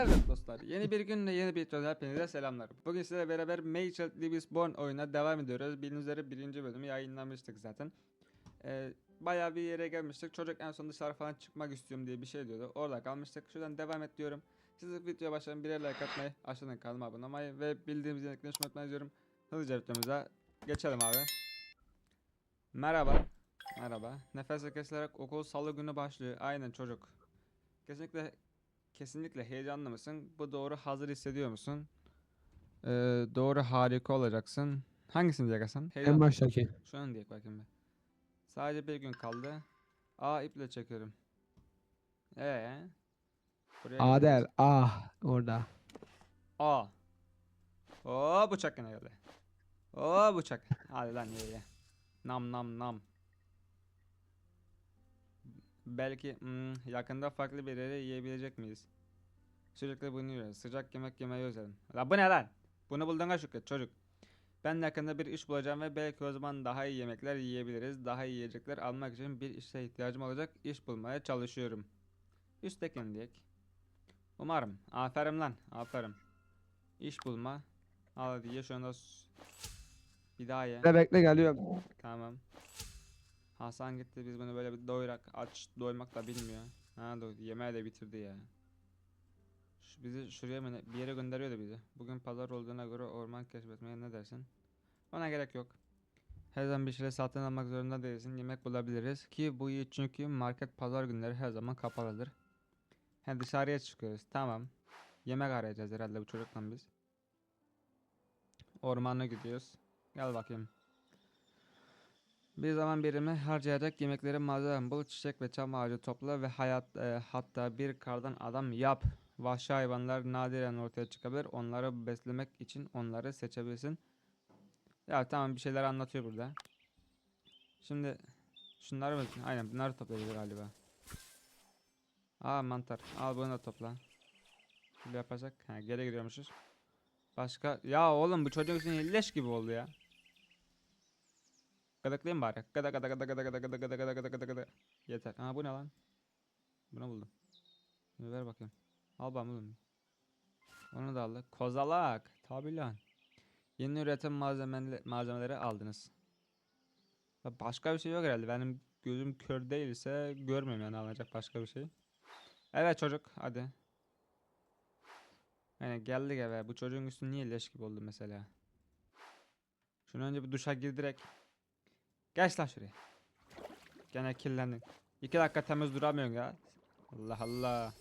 Evet dostlar yeni bir günle yeni bir videoda hepinize selamlar. Bugün sizlerle beraber Major Libis Born oyuna devam ediyoruz. Bildiğiniz üzere birinci bölümü yayınlamıştık zaten. Ee, bayağı bir yere gelmiştik. Çocuk en son dışarı falan çıkmak istiyorum diye bir şey diyordu. Orada kalmıştık. Şuradan devam et diyorum. Siz de videoya başlayın birer like atmayı, aşağıdan kanalıma abone olmayı ve bildiğimiz yenilikleri unutmayın diyorum. Hızlıca videomuza geçelim abi. Merhaba. Merhaba. Nefes kesilerek okul salı günü başlıyor. Aynen çocuk. Kesinlikle Kesinlikle heyecanlı mısın? Bu doğru hazır hissediyor musun? Ee, doğru harika olacaksın. Hangisini diyeceksin? En baştaki. Şunu diye bakayım bir. Sadece bir gün kaldı. A iple çekiyorum. Ee. Buraya A gidiyoruz. der. Ah. Orada. A. Oo bıçak yine geldi. Oo bıçak. Hadi lan ye ye. Nam nam nam. Belki hmm, yakında farklı bir yere yiyebilecek miyiz? Sürekli bunu yiyoruz. Sıcak yemek yemeyi özledim. La bu ne lan? Bunu bulduğuna şükret çocuk. Ben yakında bir iş bulacağım ve belki o zaman daha iyi yemekler yiyebiliriz. Daha iyi yiyecekler almak için bir işe ihtiyacım olacak. İş bulmaya çalışıyorum. Üsttekini diyek. Umarım. Aferin lan. Aferin. İş bulma. Al hadi ye şunu da s- bir daha ye. Bekle geliyorum. Tamam. Hasan gitti biz bunu böyle bir doyurak aç doymak da bilmiyor. Ha doydu yemeği de bitirdi ya. Şu bizi şuraya mı bir yere gönderiyordu bizi. Bugün pazar olduğuna göre orman keşfetmeye ne dersin? Bana gerek yok. Her zaman bir şeyler satın almak zorunda değilsin. Yemek bulabiliriz ki bu iyi çünkü market pazar günleri her zaman kapalıdır. He dışarıya çıkıyoruz. Tamam. Yemek arayacağız herhalde bu çocukla biz. Ormana gidiyoruz. Gel bakayım. Bir zaman birimi harcayacak yemekleri malzeme bul, çiçek ve çam ağacı topla ve hayat e, hatta bir kardan adam yap. Vahşi hayvanlar nadiren ortaya çıkabilir. Onları beslemek için onları seçebilirsin. Ya tamam bir şeyler anlatıyor burada. Şimdi şunları mı? Aynen bunları toplayabilir galiba. Aa mantar. Al bunu da topla. Böyle yaparsak. Ha geri giriyormuşuz. Başka. Ya oğlum bu çocuk için gibi oldu ya. Gıdıklayayım bari. Gıda gıda gıda gıda gıda gıda gıda gıda gıda gıda gıda. Yeter. Ha bu ne lan? Bunu buldum. Bunu ver bakayım. Al ben buldum. Onu da aldık. Kozalak. Tabi lan. Yeni üretim malzemeleri, malzemeleri aldınız. Başka bir şey yok herhalde. Benim gözüm kör değilse görmüyorum yani alacak başka bir şey. Evet çocuk hadi. Yani geldik eve. Bu çocuğun üstü niye leş gibi oldu mesela? Şunu önce bir duşa gir direkt. Geç lan şuraya. Gene kirlendin. İki dakika temiz duramıyorsun ya. Allah Allah.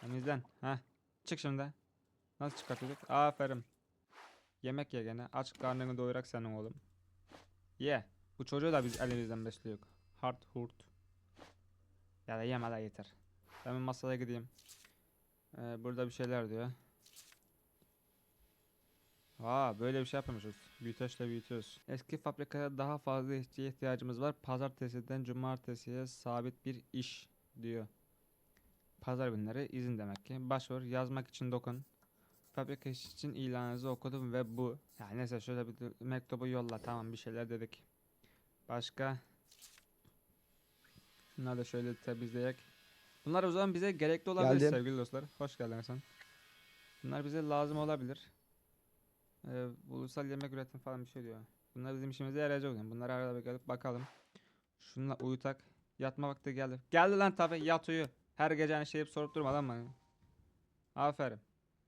Temizlen. Heh. Çık şimdi. Nasıl çıkartıyorduk? Aferin. Yemek ye gene. Aç karnını doyurak senin oğlum. Ye. Bu çocuğu da biz elimizden besliyoruz. Hard hurt. Ya da yeme la yeter. Ben masaya gideyim. Ee, burada bir şeyler diyor. Aa böyle bir şey yapmamışız. Büyüteçle büyütüyoruz. Eski fabrikaya daha fazla işçiye ihtiyacımız var. Pazartesiden cumartesiye sabit bir iş diyor. Pazar günleri izin demek ki. Başvur yazmak için dokun. Fabrika iş için ilanınızı okudum ve bu. Ya neyse şöyle bir mektubu yolla tamam bir şeyler dedik. Başka. Bunları da şöyle temizleyek. Bunlar o zaman bize gerekli olabilir Geldim. sevgili dostlar. Hoş geldin sen. Bunlar bize lazım olabilir. Ee, ulusal yemek üretim falan bir şey diyor. Bunlar bizim işimize yarayacak yani. Bunları arada bir gelip bakalım. Şununla uyutak. Yatma vakti geldi. Geldi lan tabi yat uyu. Her gece aynı şeyi sorup durma lan bana. Aferin.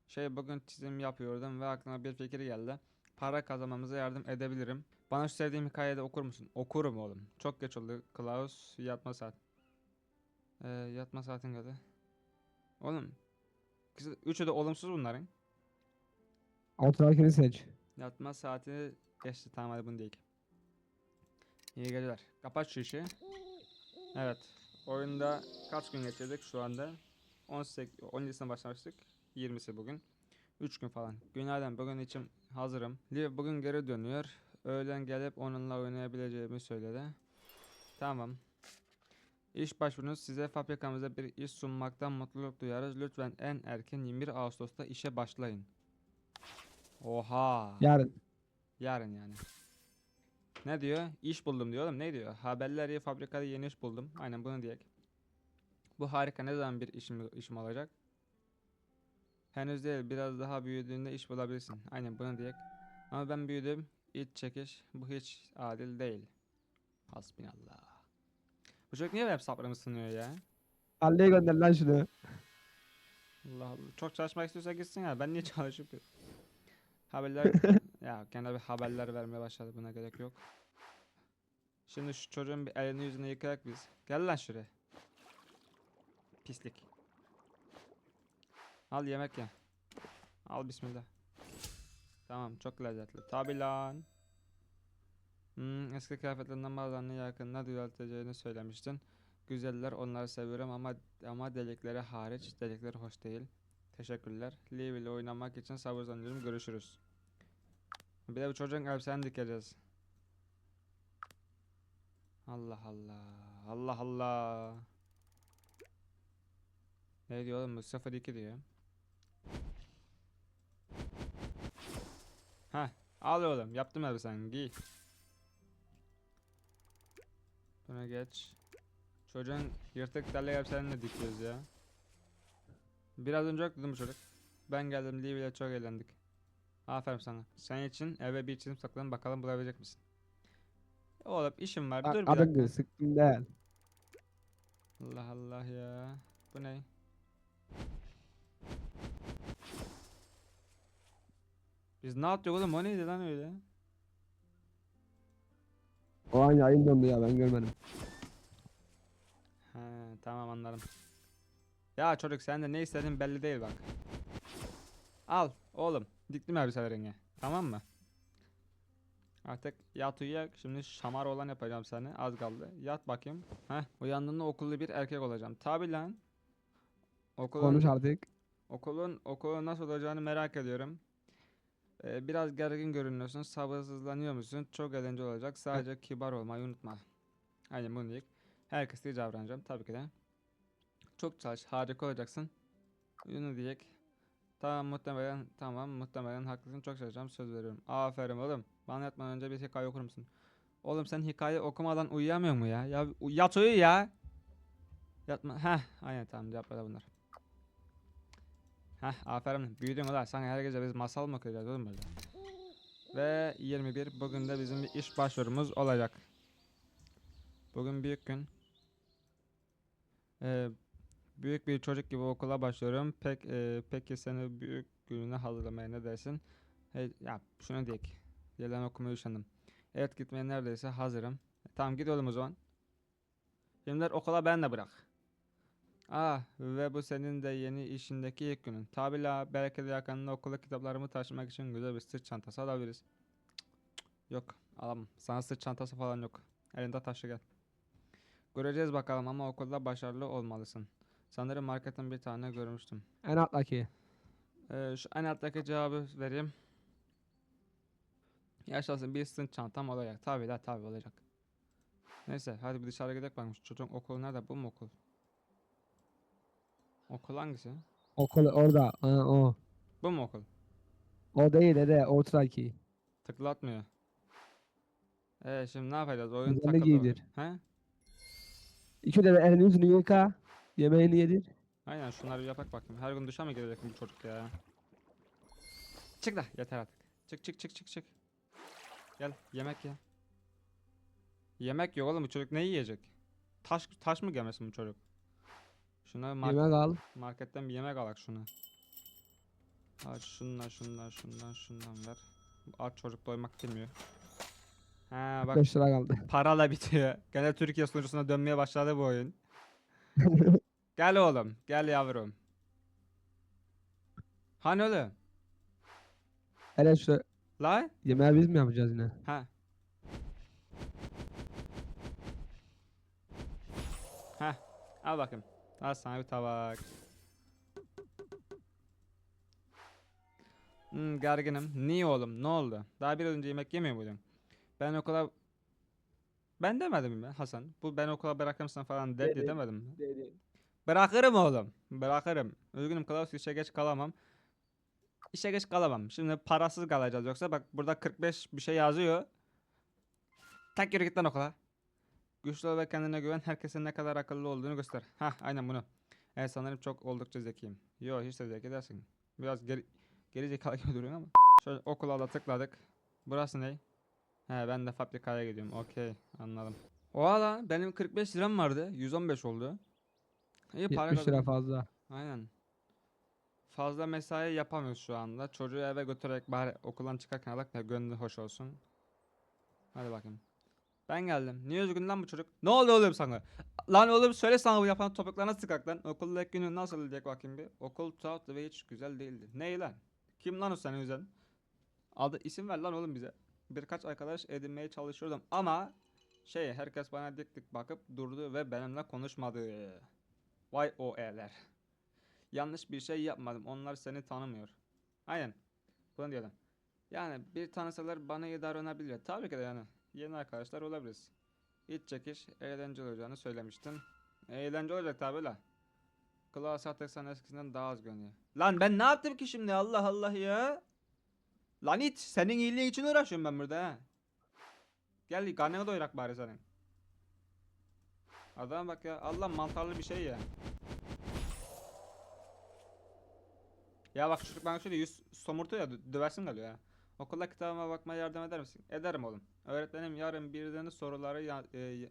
Şey bugün çizim yapıyordum ve aklıma bir fikir geldi. Para kazanmamıza yardım edebilirim. Bana şu sevdiğim hikayede okur musun? Okurum oğlum. Çok geç oldu. Klaus yatma saat. Ee, yatma saatin geldi. Oğlum. Üçü de olumsuz bunların. Altındakini seç. Yatma saati geçti tamam hadi bunu değil. İyi geceler. Kapat şu işi. Evet. Oyunda kaç gün geçirdik şu anda? 18 17'sine başlamıştık. 20'si bugün. 3 gün falan. Günaydın bugün için hazırım. Liv bugün geri dönüyor. Öğlen gelip onunla oynayabileceğimi söyledi. Tamam. İş başvurunuz size fabrikamıza bir iş sunmaktan mutluluk duyarız. Lütfen en erken 21 Ağustos'ta işe başlayın. Oha. Yarın. Yarın yani. Ne diyor? İş buldum diyor oğlum. Ne diyor? Haberleri fabrikada yeni iş buldum. Aynen bunu diyek. Bu harika. Ne zaman bir işim, işim olacak? Henüz değil. Biraz daha büyüdüğünde iş bulabilirsin. Aynen bunu diyek. Ama ben büyüdüm. İç çekiş. Bu hiç adil değil. Hasbinallah. Bu çocuk niye hep sabrımı sınıyor ya? Anneye gönder lan şunu. Allah Allah. Çok çalışmak istiyorsa gitsin ya. Ben niye çalışıp? Haberler ya gene bir haberler vermeye başladı. Buna gerek yok. Şimdi şu çocuğun bir elini yüzünü yıkayak biz. Gel lan şuraya. Pislik. Al yemek ye. Al bismillah. Tamam çok lezzetli. Tabi lan. Hmm, eski kıyafetlerinden bazılarını yakında düzelteceğini söylemiştin. Güzeller onları seviyorum ama ama delikleri hariç delikleri hoş değil. Teşekkürler. Liv ile oynamak için sabırsızlanıyorum. Görüşürüz. Bir de bu çocuğun elbiseni dikeceğiz. Allah Allah. Allah Allah. Ne diyor oğlum bu 02 diyor. Heh. Al oğlum. Yaptım elbiseni. Giy. Buna geç. Çocuğun yırtık derli elbiselerini de dikiyoruz ya. Biraz önce yok dedim çocuk. Ben geldim Liv ile çok eğlendik. Aferin sana. Senin için eve bir çizim sakladım bakalım bulabilecek misin? Oğlum işim var. Dur bir Adın dakika. sıktım değil. Allah Allah ya. Bu ne? Biz ne yaptık oğlum? O neydi lan öyle? O an yayın dondu ya ben görmedim. He, tamam anladım. Ya çocuk sen de ne istediğin belli değil bak. Al oğlum. Diktim elbiselerini. Tamam mı? Artık yat uyuyak. Şimdi şamar olan yapacağım seni. Az kaldı. Yat bakayım. Heh. Uyandığında okullu bir erkek olacağım. Tabi lan. Okulun, Konuş artık. Okulun okulun nasıl olacağını merak ediyorum. Ee, biraz gergin görünüyorsun. Sabırsızlanıyor musun? Çok eğlenceli olacak. Sadece kibar olmayı unutma. Aynen bunu diyeyim. Herkes iyi davranacağım tabii ki de. Çok çalış. Harika olacaksın. Bunu diyek. Tamam muhtemelen tamam muhtemelen haklısın. Çok çalışacağım. Söz veriyorum. Aferin oğlum. Bana yatmadan önce bir hikaye okur musun? Oğlum sen hikaye okumadan uyuyamıyor mu ya? Ya yat uyu ya. Yatma. Heh. Aynen tamam cevaplar bunlar. Heh aferin büyüdün ulan sana her gece biz masal mı okuyacağız oğlum böyle. Ve 21 bugün de bizim bir iş başvurumuz olacak. Bugün büyük gün. Ee, büyük bir çocuk gibi okula başlıyorum. Pek e, peki seni büyük gününe hazırlamaya ne dersin? Hey, ya şunu diyek. Yalan okumaya üşendim. Evet gitmeye neredeyse hazırım. E, tamam oğlum o zaman. Şimdi okula ben de bırak. Ah ve bu senin de yeni işindeki ilk günün. Tabi la belki de yakında okula kitaplarımı taşımak için güzel bir sırt çantası alabiliriz. Yok alamam. Sana sırt çantası falan yok. Elinde taşı gel. Göreceğiz bakalım ama okulda başarılı olmalısın. Sanırım marketten bir tane görmüştüm. En alttaki. Ee, şu en alttaki cevabı vereyim. Yaşasın bir sırt çantam olacak. Tabi la tabi olacak. Neyse hadi bir dışarı gidelim bakalım. Şu Çocuğun okulu nerede? Bu mu okul? Okul hangisi? Okul orada. Ha, o. Bu mu okul? O değil dede. Ortadaki. Tıklatmıyor. Ee şimdi ne yapacağız? Oyun Üzerine takıldı. giydir. He? İki dede elini yüzünü yıka. Yemeğini yedir. Aynen şunları yapak bakayım. Her gün duşa mı girecek bu çocuk ya? Çık da yeter artık. Çık çık çık çık çık. Gel yemek ye. Yemek yok oğlum bu çocuk ne yiyecek? Taş taş mı gelmesin bu çocuk? Şuna mar- Yemek al. marketten bir yemek alak şuna. Aç şundan şundan şundan şundan ver. Aç çocuk doymak bilmiyor. Ha bak 5 lira kaldı. Parayla bitiyor. Gene Türkiye sunucusuna dönmeye başladı bu oyun. Gel oğlum. Gel yavrum. Hani oğlum? Hele şu La? yemeği biz mi yapacağız yine? Ha. Ha. Al bakayım. Al sana bir tabak. Hmm, gerginim. Niye oğlum? Ne oldu? Daha bir önce yemek yemiyor muydun? Ben okula... Ben demedim mi Hasan? Bu ben okula bırakır mısın falan dedi Dedi. demedim mi? Bırakırım oğlum. Bırakırım. Üzgünüm Klaus işe geç kalamam. İşe geç kalamam. Şimdi parasız kalacağız yoksa bak burada 45 bir şey yazıyor. Tak yürü git lan okula. Güçlü ve kendine güven herkesin ne kadar akıllı olduğunu göster. Hah aynen bunu. Evet sanırım çok oldukça zekiyim. Yo hiç de zeki dersin. Biraz geri, geri zekalı gibi duruyor ama. Şöyle okula da tıkladık. Burası ne? He ben de fabrikaya gidiyorum. Okey anladım. Oha lan benim 45 liram vardı. 115 oldu. İyi para 70 lira fazla. Aynen. Fazla mesai yapamıyoruz şu anda. Çocuğu eve götürerek bari okuldan çıkarken alak da gönlü hoş olsun. Hadi bakayım. Ben geldim. Niye üzgün lan bu çocuk? Ne oldu oğlum sana? Lan oğlum söyle sana bu yapan topuklarına sıkak lan. Okulda ilk günün nasıl diyecek bakayım bir. Okul tuhaftı ve hiç güzel değildi. Ney lan? Kim lan o senin üzen? Adı isim ver lan oğlum bize. Birkaç arkadaş edinmeye çalışıyordum ama şey herkes bana dik dik bakıp durdu ve benimle konuşmadı. Vay o e'ler. Yanlış bir şey yapmadım. Onlar seni tanımıyor. Aynen. Bunu diyelim. Yani bir tanısalar bana iyi davranabilir. Tabii ki de yani. Yeni arkadaşlar olabiliriz. İç çekiş eğlenceli olacağını söylemiştin. Eğlence olacak tabii la. Kulağı artık sana eskisinden daha az görünüyor. Lan ben ne yaptım ki şimdi Allah Allah ya. Lan it senin iyiliğin için uğraşıyorum ben burada ha. Gel karnını doyurak bari senin. Adama bak ya Allah mantarlı bir şey ya. Ya bak çocuk bana şöyle yüz somurtuyor ya dö- döversin geliyor ya. Okulda kitabıma bakmaya yardım eder misin? Ederim oğlum. Öğretmenim yarın birden soruları ya- e,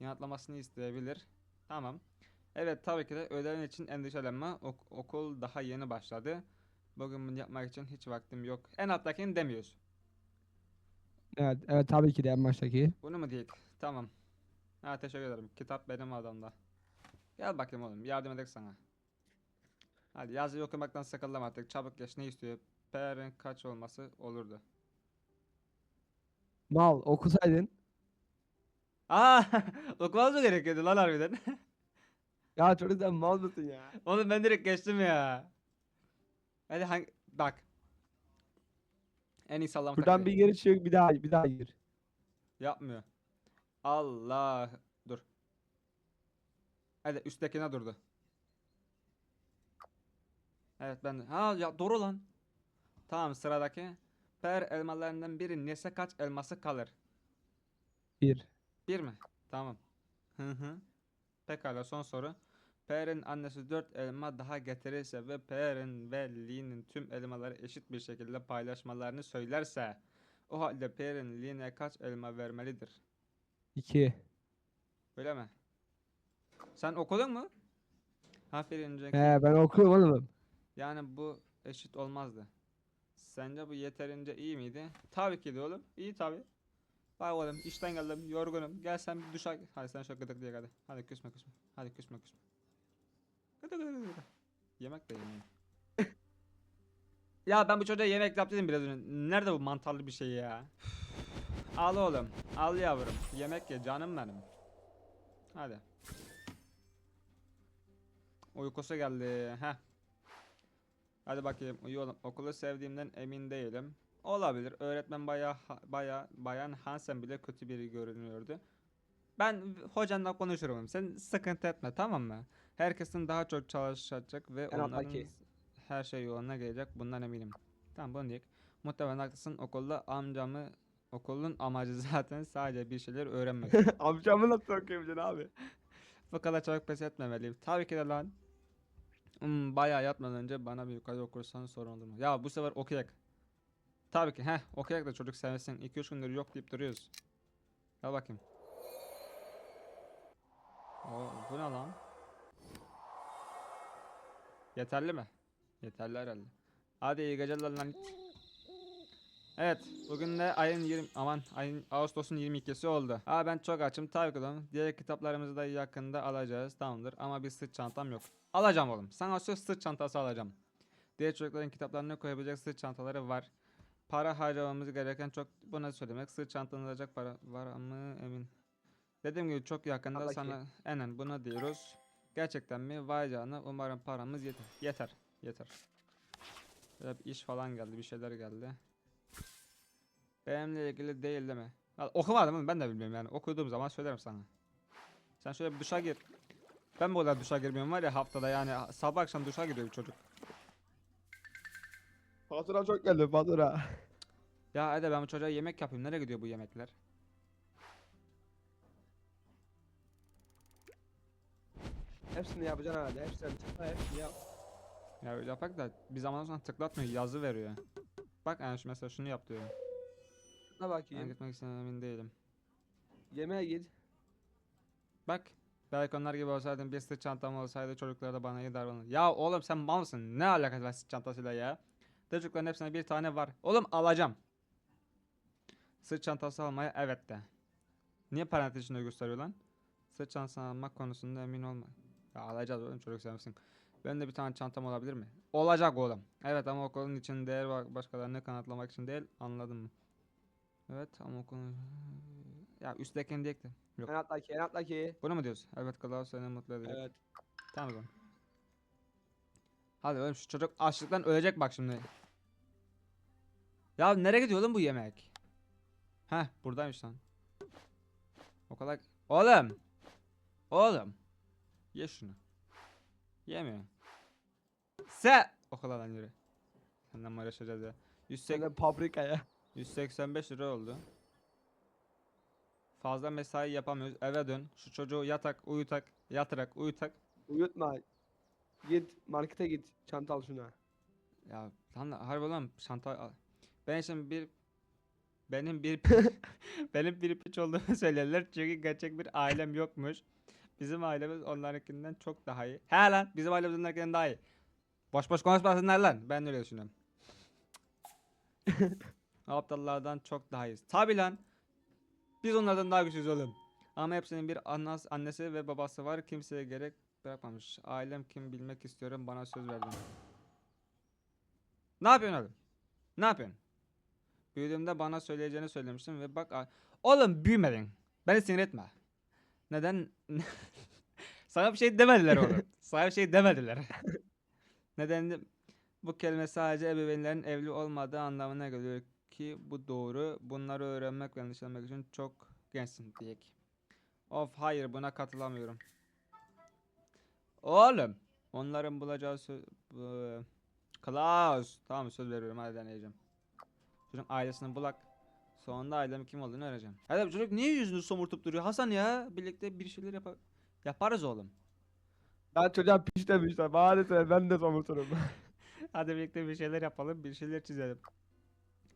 yanıtlamasını isteyebilir. Tamam. Evet tabii ki de ödevin için endişelenme. Ok- okul daha yeni başladı. Bugün bunu yapmak için hiç vaktim yok. En alttakini demiyoruz. Evet, evet tabii ki de en baştaki. Bunu mu diyek? Tamam. Ha teşekkür ederim. Kitap benim adamda. Gel bakayım oğlum. Yardım edek sana. Hadi yazıyı okumaktan sıkıldım artık. Çabuk geç. Ne istiyor? P'nin kaç olması olurdu. Mal okusaydın. Aa, okumaz mı gerekiyordu lan harbiden? Ya çocuk sen mal mısın ya? Oğlum ben direkt geçtim ya. Hadi hangi... Bak. En iyi sallama Buradan bir geri çık bir daha bir daha gir. Yapmıyor. Allah. Dur. Hadi üsttekine durdu. Evet ben. Ha ya doğru lan. Tamam sıradaki. Per elmalarından biri nese kaç elması kalır? Bir. Bir mi? Tamam. Hı hı. Pekala son soru. Per'in annesi 4 elma daha getirirse ve Per'in ve Lee'nin tüm elmaları eşit bir şekilde paylaşmalarını söylerse o halde Per'in Lee'ne kaç elma vermelidir? İki. Öyle mi? Sen okudun mu? Aferin Cenk. He ben okuyorum oğlum. Yani bu eşit olmazdı. Sence bu yeterince iyi miydi? Tabii ki de oğlum. İyi tabii. Bak oğlum işten geldim yorgunum. Gel sen bir duşa Hadi sen şu gıdık diye hadi. Hadi küsme küsme. Hadi küsme küsme. Gıdık gıdık gıdık. Yemek de yemeyin. ya ben bu çocuğa yemek yap dedim biraz önce. Nerede bu mantarlı bir şey ya? Al oğlum. Al yavrum. Yemek ye canım benim. Hadi. Uykusu geldi. Heh. Hadi bakayım uyu oğlum. Okulu sevdiğimden emin değilim. Olabilir. Öğretmen baya baya bayan Hansen bile kötü biri görünüyordu. Ben hocanla konuşurum. Sen sıkıntı etme tamam mı? Herkesin daha çok çalışacak ve En onların alttaki. her şey yoluna gelecek. Bundan eminim. Tamam bunu diyek. Muhtemelen haklısın. Okulda amcamı okulun amacı zaten sadece bir şeyler öğrenmek. Amcamı nasıl okuyabileceksin abi? Bu kadar çabuk pes etmemeliyim. Tabii ki de lan. Hmm, bayağı yatmadan önce bana bir yukarı okursan sorun olur mu? Ya bu sefer okuyak. Tabii ki. Heh okuyak da çocuk sevsin. 2-3 gündür yok deyip duruyoruz. Gel bakayım. O, bu ne lan? Yeterli mi? Yeterli herhalde. Hadi iyi geceler lan. Evet, bugün de ayın 20 aman ayın Ağustos'un 22'si oldu. Aa ben çok açım tabii ki. Diğer kitaplarımızı da yakında alacağız tamamdır ama bir sırt çantam yok. Alacağım oğlum. Sana söz sırt çantası alacağım. Diğer çocukların kitaplarını koyabilecek sırt çantaları var. Para harcamamız gereken çok bu ne söylemek? Sırt çantanı alacak para var mı emin. Dediğim gibi çok yakında ki. sana enen bunu diyoruz. Gerçekten mi? Vay canına umarım paramız yeter. Yeter. Yeter. Böyle bir iş falan geldi bir şeyler geldi. Benimle ilgili değil değil mi? Ya, okumadım oğlum ben de bilmiyorum yani. Okuduğum zaman söylerim sana. Sen şöyle bir duşa gir. Ben bu kadar duşa girmiyorum var ya haftada yani sabah akşam duşa giriyor bir çocuk. Fatura çok geldi fatura. Ya hadi ben bu çocuğa yemek yapayım. Nereye gidiyor bu yemekler? Hepsini yapacaksın herhalde. Hepsini çıkma hepsini yap. Ya öyle yapak da bir zaman sonra tıklatmıyor yazı veriyor. Bak yani şu mesela şunu yap diyor. Ne Ben bakayım. gitmek için emin değilim. Yemeğe git. Bak. Belki onlar gibi olsaydım bir sırt çantam olsaydı çocuklar da bana iyi davranır. Ya oğlum sen mal mısın? Ne alakası var sırt çantasıyla ya? Çocukların hepsine bir tane var. Oğlum alacağım. Sırt çantası almaya evet de. Niye parantez içinde gösteriyor lan? Sırt çantası almak konusunda emin olma. Ya alacağız oğlum çocuk sevsin. Benim de bir tane çantam olabilir mi? Olacak oğlum. Evet ama okulun için değer başkalarını kanıtlamak için değil anladın mı? Evet ama okulun... Ya üsttekini değil de. Yok. En alttaki, en alttaki. Bunu mu diyorsun? Evet Klaus seni mutlu edecek. Evet. Tamam o zaman. Hadi oğlum şu çocuk açlıktan ölecek bak şimdi. Ya nereye gidiyor oğlum bu yemek? Heh buradaymış lan. O kadar... Oğlum! Oğlum! Ye şunu. Yemiyor. Se! O kadar lan yürü. Senden mi uğraşacağız ya? 180... Sen de paprika ya. 185 lira oldu. Fazla mesai yapamıyoruz. Eve dön. Şu çocuğu yatak, uyutak, yatırak, uyutak. Uyutma. Git markete git. Çanta al şuna. Ya lan harbi oğlum çanta al. Ben şimdi bir benim bir benim bir piç olduğumu söylerler çünkü gerçek bir ailem yokmuş. Bizim ailemiz onlarınkinden çok daha iyi. He lan bizim ailemiz onlarınkinden daha iyi. Boş boş konuşmasınlar lan. Ben öyle düşünüyorum. Aptallardan çok daha iyiyiz. Tabi lan. Biz onlardan daha güçlüyüz oğlum. Ama hepsinin bir annas, annesi ve babası var. Kimseye gerek bırakmamış. Ailem kim bilmek istiyorum. Bana söz verdin. Ne yapıyorsun oğlum? Ne yapıyorsun? Büyüdüğümde bana söyleyeceğini söylemiştin ve bak oğlum büyümedin. Beni sinir etme. Neden? Sana bir şey demediler oğlum. Sana bir şey demediler. Nedeni bu kelime sadece ebeveynlerin evli olmadığı anlamına geliyor ki bu doğru. Bunları öğrenmek ve anlaşılmak için çok gençsin diyek. Of hayır buna katılamıyorum. Oğlum onların bulacağı sö- bu- Klaus. Tamam söz veriyorum hadi deneyeceğim. Çocuk ailesini bulak. Sonunda ailemin kim olduğunu öğreneceğim. Hadi çocuk niye yüzünü somurtup duruyor? Hasan ya birlikte bir şeyler yapar. Yaparız oğlum. Ben çocuğa piş demişler. Maalesef ben de somurturum. Hadi birlikte bir şeyler yapalım, bir şeyler çizelim.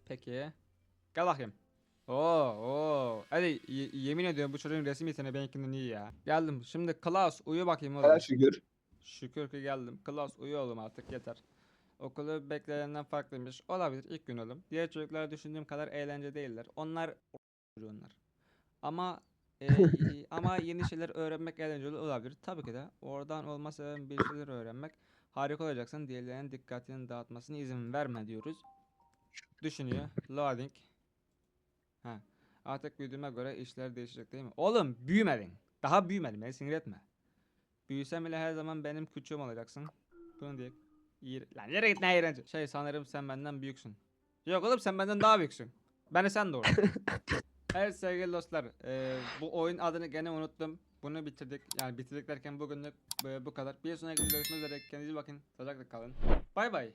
Peki. Gel bakayım. Oo, oo. Hadi yemin ediyorum bu çocuğun resim yeteneği benimkinden iyi ya. Geldim. Şimdi Klaus uyu bakayım oğlum. şükür. Şükür ki geldim. Klaus uyu oğlum artık yeter. Okulu beklenenden farklıymış. Olabilir ilk gün oğlum. Diğer çocuklar düşündüğüm kadar eğlence değiller. Onlar onlar. Ama e, ama yeni şeyler öğrenmek eğlenceli olabilir. Tabii ki de. Oradan olmasa bir şeyler öğrenmek harika olacaksın. Diğerlerinin dikkatini dağıtmasına izin verme diyoruz. Düşünüyor. Loading. Ha. Artık büyüdüğüme göre işler değişecek değil mi? Oğlum büyümedin. Daha büyümedin. Beni sinir etme. Büyüsem bile her zaman benim küçüğüm olacaksın. Bunu diye. İyi. Lan yere git ne iğrenç. Şey sanırım sen benden büyüksün. Yok oğlum sen benden daha büyüksün. Beni sen doğru. evet sevgili dostlar. eee, bu oyun adını gene unuttum. Bunu bitirdik. Yani bitirdik derken bugünlük e, bu kadar. Bir sonraki videoda görüşmek üzere. Kendinize bakın. Sağlıcakla kalın. Bay bay.